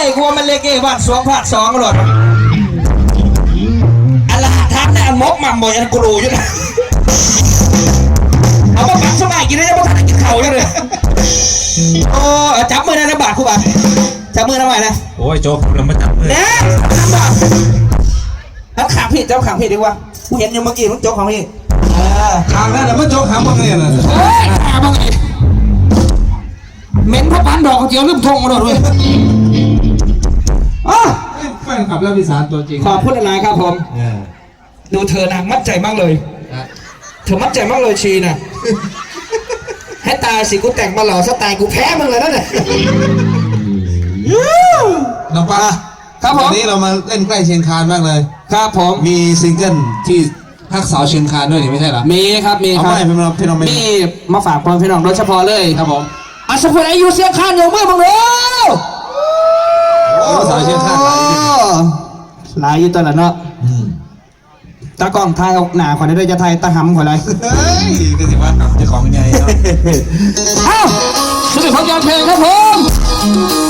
เลเก้บ้านสองภาคสองหลดอันละทางแต่อันมกหม่ำบ่อยอันกูรู้อยู่นะเอามาปักสบายกินได้ยังไม่ทันได้กินเขาอยู่เลยโอ้เอาจับมือได้นะบาทครูบาจับมือทำไมนะโอ้ยโจ๊กเราไม่จับมือเน่ทำบาทแล้วขังพี่เจ้าขังพี่ดีกว่ากูเห็นอยู่เมื่อกี้มึงโจ๊กของพี่เออทางนั้นแต่มันโจ๊กหางบังเนี่ยนะเฮ้ยขาบังอีกเหม็นพระพันดอกเขาเจียวลืมทงมาด้วยอ๋อ แฟนขับแล้วพิสารตัวจริงขอบคุณหลายๆครับผม เออดูเธอนางมั่นใจมากเลย นะเธอมั่นใจมากเลยชีน่ะ ให้ตายสิกูแต่งมาหล่อสไตล์กูแพ้มึงเลยนั่นแหละ น้องปลาครับผม วันนี้เรามาเล่นใกล้เชียงคานมากเลย ครับผม มีซิงเกิลที่ภาคสาวเชียงคานด้วยนี่ไม่ใช่เหรอ มีครับ มีเอาครับ ไม่พี่น้องพี่น้องไม่มีมาฝากพ่อพี่น้องโดยเฉพาะเลย ครับผมอาสกุลอายุเสียงข้านอยู่เมื่อมึงเร็ว โอ้สาวเชียงคานหลายที่สุด หลายอยู่ตัวละเนาะอืมตากล้องทายเอาหนาขอได้ด้วยจะทายตาหำขออะไรเฮ้ยก็สิว่าเจ้าของใหญ่เนาะเอ้าสวัสดีครับยานเพลงครับผม